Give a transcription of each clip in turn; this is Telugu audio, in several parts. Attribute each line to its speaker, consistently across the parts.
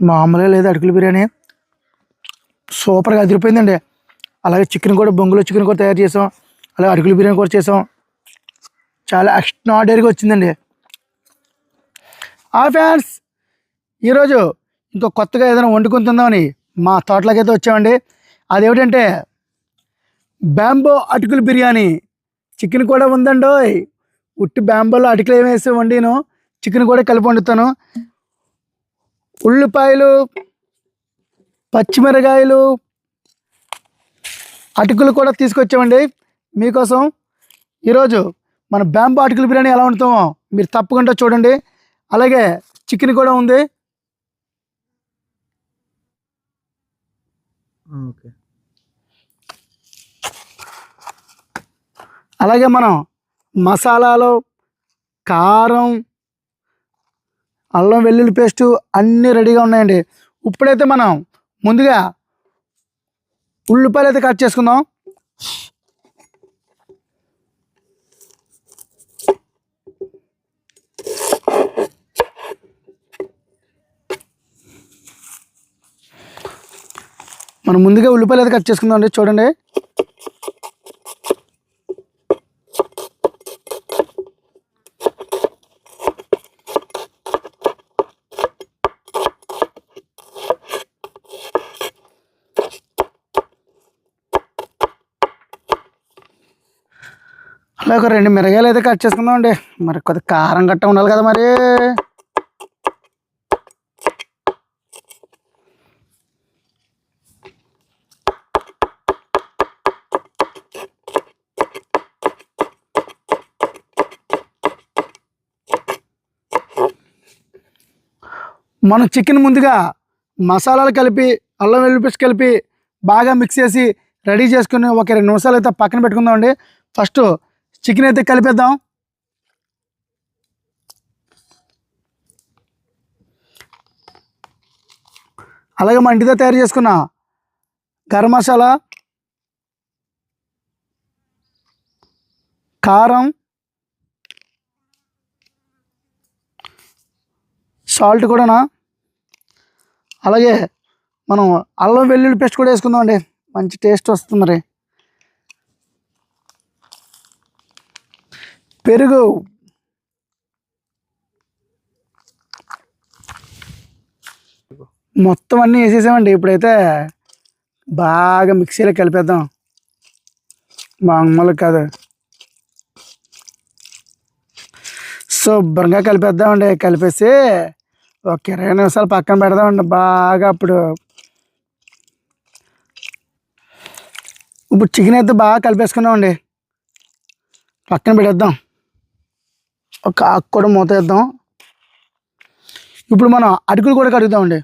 Speaker 1: మామూలుగా లేదు అటుకుల బిర్యానీ. సూపర్గా అదిరిపోయిందండి. అలాగే చికెన్ కూడా బొంగులో చికెన్ కూడా తయారు చేసాం. అలాగే అటుకుల బిర్యానీ కూడా చేసాం. చాలా ఎక్స్ట్రాడనరీగా వచ్చిందండి. ఆ ఫ్యాన్స్ ఈరోజు ఇంకో కొత్తగా ఏదైనా వండుకుంటుందామని మా తోటలోకి అయితే వచ్చామండి. అదేమిటంటే బ్యాంబో అటుకుల బిర్యానీ. చికెన్ కూడా ఉందండి ఉట్టి బ్యాంబోలో అటుకులు ఏమేసి వండాను వండిను చికెన్ కూడా కలిపి వండుతాను. ఉల్లిపాయలు పచ్చిమిరకాయలు అటుకులు కూడా తీసుకొచ్చామండి. మీకోసం ఈరోజు మన బ్యాంబో అటుకుల బిర్యానీ ఎలా వండుతామో మీరు తప్పకుండా చూడండి. అలాగే చికెన్ కూడా ఉంది.
Speaker 2: ఓకే.
Speaker 1: అలాగే మనం మసాలాలు కారం అల్లం వెల్లుల్లి పేస్ట్ అన్నీ రెడీగా ఉన్నాయండి. ఇప్పుడైతే మనం ముందుగా ఉల్లిపాయలు అయితే కట్ చేసుకుందాం. మనం ముందుగా ఉల్లిపాయలు అయితే కట్ చేసుకుందాం అండి చూడండి. ఒక రెండు మిరగాయలు అయితే కట్ చేసుకుందాం అండి మరి కొద్ది కారం గట్ట ఉండాలి కదా మరి. మనం చికెన్ ముందుగా మసాలాలు కలిపి అల్లం వెల్లుల్లి కలిపి బాగా మిక్స్ చేసి రెడీ చేసుకుని ఒక రెండు నిమిషాలు అయితే పక్కన పెట్టుకుందామండి. ఫస్ట్ చికెన్ అయితే కలిపేద్దాం. అలాగే మన ఇంటితో తయారు చేసుకున్న గరం మసాలా కారం సాల్ట్ కూడానా? అలాగే మనం అల్లం వెల్లుల్లి పేస్ట్ కూడా వేసుకుందాం అండి మంచి టేస్ట్ వస్తుంది మరి. పెరుగు. మొత్తం అన్నీ వేసేసామండి. ఇప్పుడైతే బాగా మిక్సీలో కలిపేద్దాం. మామూలు కాదు. శుభ్రంగా కలిపేద్దామండి. కలిపేసి ఒక ఇరవై నిమిషాలు పక్కన పెడదామండి. బాగా అప్పుడు ఇప్పుడు చికెన్ అయితే బాగా కలిపేసుకున్నామండి. పక్కన పెట్టేద్దాం. ఒక ఆకు కూడా మూత వేద్దాం. ఇప్పుడు మనం అటుకులు కూడా కడుగుదామండి.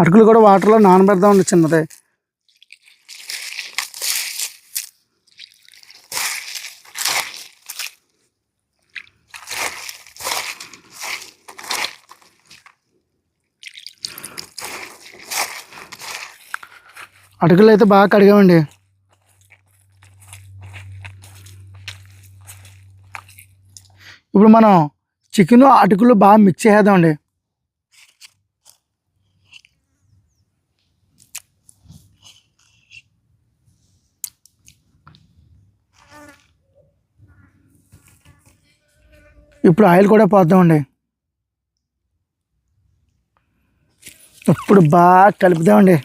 Speaker 1: అటుకులు కూడా వాటర్లో నానబెడదామండి చిన్నదే. అటుకులు అయితే బాగా కడిగామండి. ఇప్పుడు మనం చికెన్ అటుకులు బాగా మిక్స్ చేసేద్దామండి. ఇప్పుడు ఆయిల్ కూడా పోద్దామండి. ఇప్పుడు బాగా కలుపుదామండి.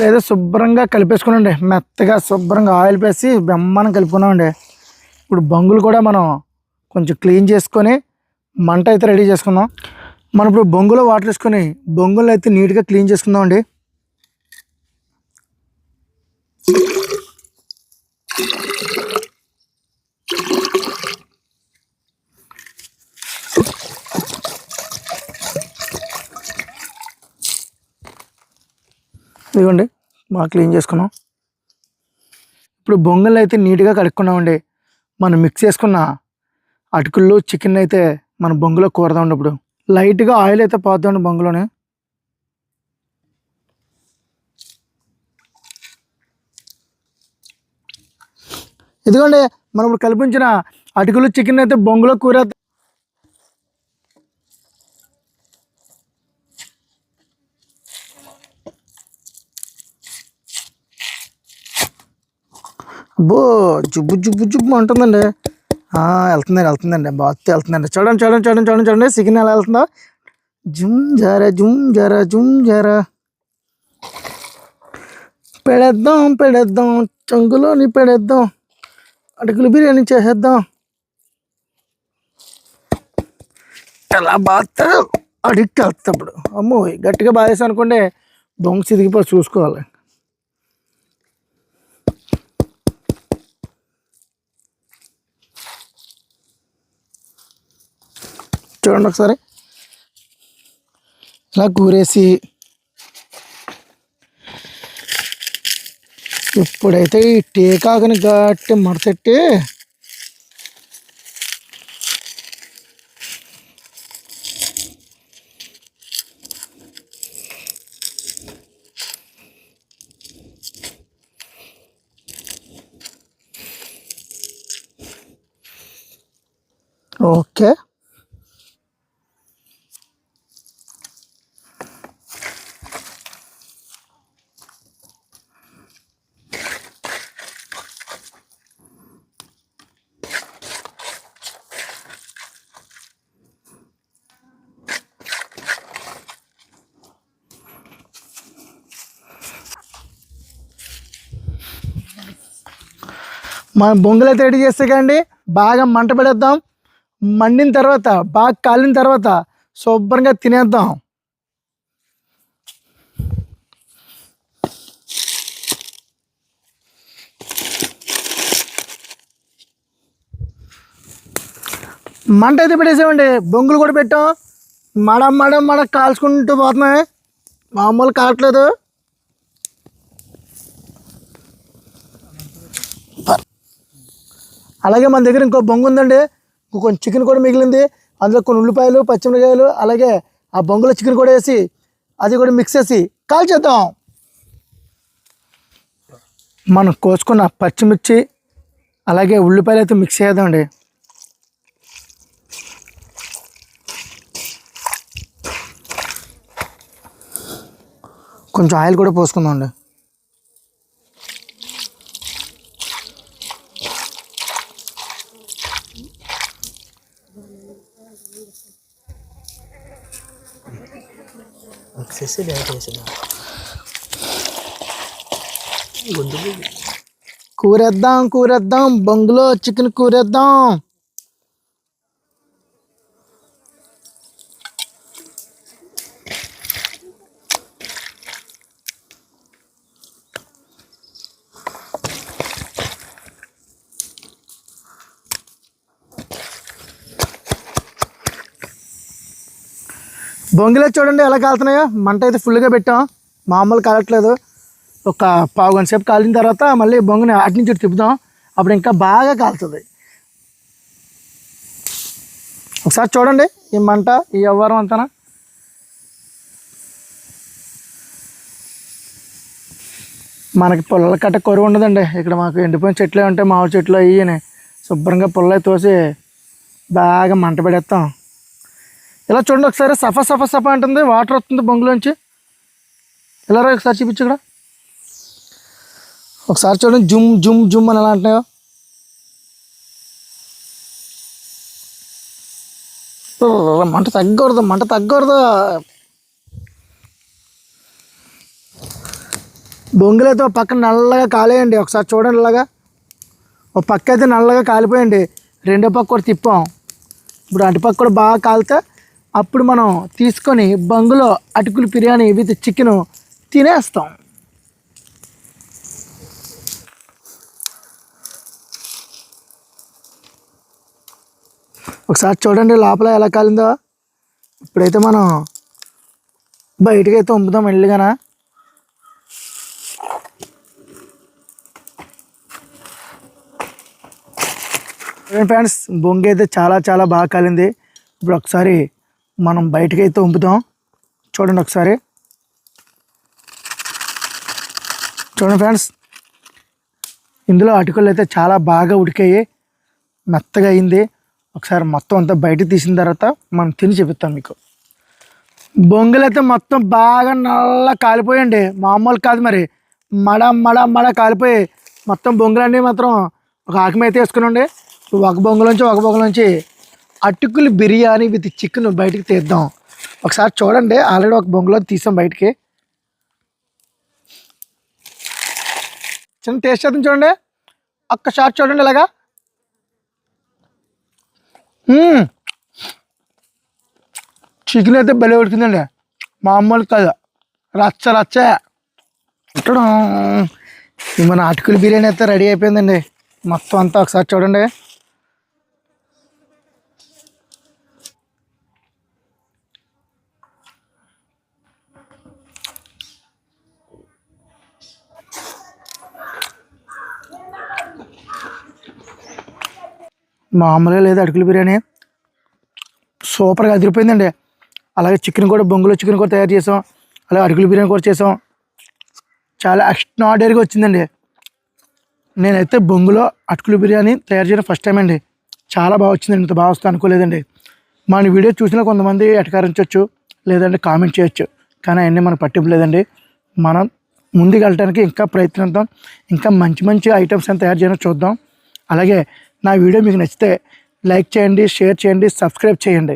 Speaker 1: లేదా శుభ్రంగా కలిపేసుకున్నాండి మెత్తగా శుభ్రంగా ఆయిల్ వేసి బెమ్మనం కలుపుకున్నామండి. ఇప్పుడు బొంగులు కూడా మనం కొంచెం క్లీన్ చేసుకొని మంట అయితే రెడీ చేసుకుందాం. మనం ఇప్పుడు బొంగులో వాటర్ వేసుకొని బొంగులు అయితే నీట్గా క్లీన్ చేసుకుందామండి. ఇదిగోండి బాగా క్లీన్ చేసుకున్నాం. ఇప్పుడు బొంగలు అయితే నీట్గా కడుక్కున్నామండి. మనం మిక్స్ చేసుకున్న అటుకుల్లో చికెన్ అయితే మన బొంగులో కూరదాం ఇప్పుడు. లైట్గా ఆయిల్ అయితే పోద్దామండి బొంగులోనే. ఇదిగోండి మనం ఇప్పుడు కల్పించిన అటుకులు చికెన్ అయితే బొంగులో కూర అబ్బో జుబ్బు జుబ్బు జుబ్బు అంటుందండి. వెళ్తుందండి వెళ్తుందండి. బాగా వెళ్తుందండి. చూడండి చూడండి చూడండి చూడండి చూడండి. సిగ్నల్ ఎలా వెళ్తుందో? జుమ్ జారా జుమ్ జారా జుమ్ జారా. పెడేద్దాం పెడేద్దాం. చంగులోని పెడేద్దాం. అటుకులు బిర్యానీ చేసేద్దాం. ఎలా బాగా అడిక్ట్ వెళ్తా ఇప్పుడు. అమ్మో గట్టిగా బాగేసి అనుకోండి దొంగ చిదిగిపో చూసుకోవాలి. చూడండి ఒకసారి ఇలా కూరేసి ఇప్పుడైతే ఈ టేకాకుని గట్టి మడతెట్టి ఓకే మనం బొంగులు అయితే రెడీ చేస్తే కండి. బాగా మంట పెడేద్దాం. మండిన తర్వాత బాగా కాలిన తర్వాత శుభ్రంగా తినేద్దాం. మంట అయితే పెట్టేసామండి బొంగులు కూడా పెట్టాం. మడ మడ మడ కాల్చుకుంటూ పోతున్నాయి. మామూలు కావట్లేదు. అలాగే మన దగ్గర ఇంకో బొంగు ఉందండి. ఇంకో కొంచెం చికెన్ కూడా మిగిలింది. అందులో కొన్ని ఉల్లిపాయలు పచ్చిమిరకాయలు అలాగే ఆ బొంగులో చికెన్ కూడా వేసి అది కూడా మిక్స్ చేసి కాల్చేద్దాం. మనం కోసుకున్న పచ్చిమిర్చి అలాగే ఉల్లిపాయలు అయితే మిక్స్ చేద్దామండి. కొంచెం ఆయిల్ కూడా పోసుకుందాం అండి
Speaker 2: మిక్సేసి డైరెక్ట్
Speaker 1: కూరేద్దాం కూరేద్దాం బొంగులో చికెన్ కూరేద్దాం. బొంగిలో చూడండి ఎలా కాలుతున్నాయో. మంట అయితే ఫుల్గా పెట్టాం. మామూలు కాలట్లేదు. ఒక పావు గంట సేపు కాలిన తర్వాత మళ్ళీ బొంగుని అటు నుంచి తిప్పుదాం అప్పుడు ఇంకా బాగా కాలుతుంది. ఒకసారి చూడండి ఈ మంట ఈ వ్యవహారం అంతా మనకి పుల్లల కట్ట కొరువు ఉండదండి. ఇక్కడ మాకు ఎండిపోయిన చెట్లు ఉంటాయి మామిడి చెట్లు అయ్యి శుభ్రంగా పుల్లలు తోసి బాగా మంట పెడేస్తాం. ఇలా చూడండి ఒకసారి. సఫా సఫా సఫా అంటుంది. వాటర్ వస్తుంది బొంగులోంచి. ఇలా రా ఒకసారి చూపించు ఇక్కడ. ఒకసారి చూడండి. జుమ్ జుమ్ జుమ్ అని ఎలా అంటున్నాయో. మంట తగ్గకూడదు మంట తగ్గకూడదు. బొంగులైతే ఒక పక్కన నల్లగా కాలేయండి. ఒకసారి చూడండి ఇలాగా. ఒక పక్క అయితే నల్లగా కాలిపోయండి. రెండో పక్క కూడా తిప్పాం. ఇప్పుడు అటుపక్క కూడా బాగా కాలితే అప్పుడు మనం తీసుకొని బంగులో అటుకులు బిర్యానీ విత్ చికెన్ తినేస్తాం. ఒకసారి చూడండి లోపల ఎలా కాలిందో. ఇప్పుడైతే మనం బయటకి అయితే వంపుతాం వెళ్ళిగానా ఫ్రెండ్స్ బొంగి అయితే చాలా చాలా బాగా కాలింది. ఇప్పుడు ఒకసారి మనం బయటకి అయితే చూడండి ఒకసారి. చూడండి ఫ్రెండ్స్ ఇందులో అటుకులు అయితే చాలా బాగా ఉడికాయి. మెత్తగా అయింది. ఒకసారి మొత్తం అంతా బయటకు తీసిన తర్వాత మనం తిని చెప్తాం మీకు. బొంగులు అయితే మొత్తం బాగా నల్ల కాలిపోయండి మామూలు కాదు మరి. మడ మడ మడ కాలిపోయి మొత్తం బొంగులన్నీ మాత్రం ఒక ఆకమైతే వేసుకుని వేసుకునండి ఒక బొంగులోంచి ఒక బొంగులోంచి అటుకులు బిర్యానీ విత్ చికెన్ బయటకు తీద్దాం. ఒకసారి చూడండి ఆల్రెడీ ఒక బొంగులో తీసాం బయటికి. చిన్న టేస్ట్ చేద్దాం చూడండి. ఒక్కసారి చూడండి ఇలాగా. చికెన్ అయితే భలే ఉడికిందండి. మామూలు కాదు. రచ్చ రచ్చ. ఇక్కడ మన అటుకులు బిర్యానీ అయితే రెడీ అయిపోయిందండి. మొత్తం అంతా ఒకసారి చూడండి. మామూలుగా లేదు అటుకుల బిర్యానీ. సూపర్గా అదిరిపోయిందండి. అలాగే చికెన్ కూడా బొంగులో చికెన్ కూడా తయారు చేసాం. అలాగే అటుకుల బిర్యానీ కూడా చేసాం. చాలా ఎక్స్ట్రాడరీగా వచ్చిందండి. నేనైతే బొంగులో అటుకుల బిర్యానీ తయారు చేయడం ఫస్ట్ టైం అండి. చాలా బాగా వచ్చిందండి. ఇంత బాగా వస్తా అనుకోలేదండి. మన వీడియో చూసిన కొంతమంది ఎటకారించవచ్చు లేదంటే కామెంట్ చేయొచ్చు. కానీ అవన్నీ మనం పట్టింపు లేదండి. మనం ముందుకు వెళ్ళడానికి ఇంకా ప్రయత్నిద్దాం. ఇంకా మంచి మంచి ఐటమ్స్ అని తయారు చేయడం చూద్దాం. అలాగే నా వీడియో మీకు నచ్చితే లైక్ చేయండి షేర్ చేయండి సబ్స్క్రైబ్ చేయండి.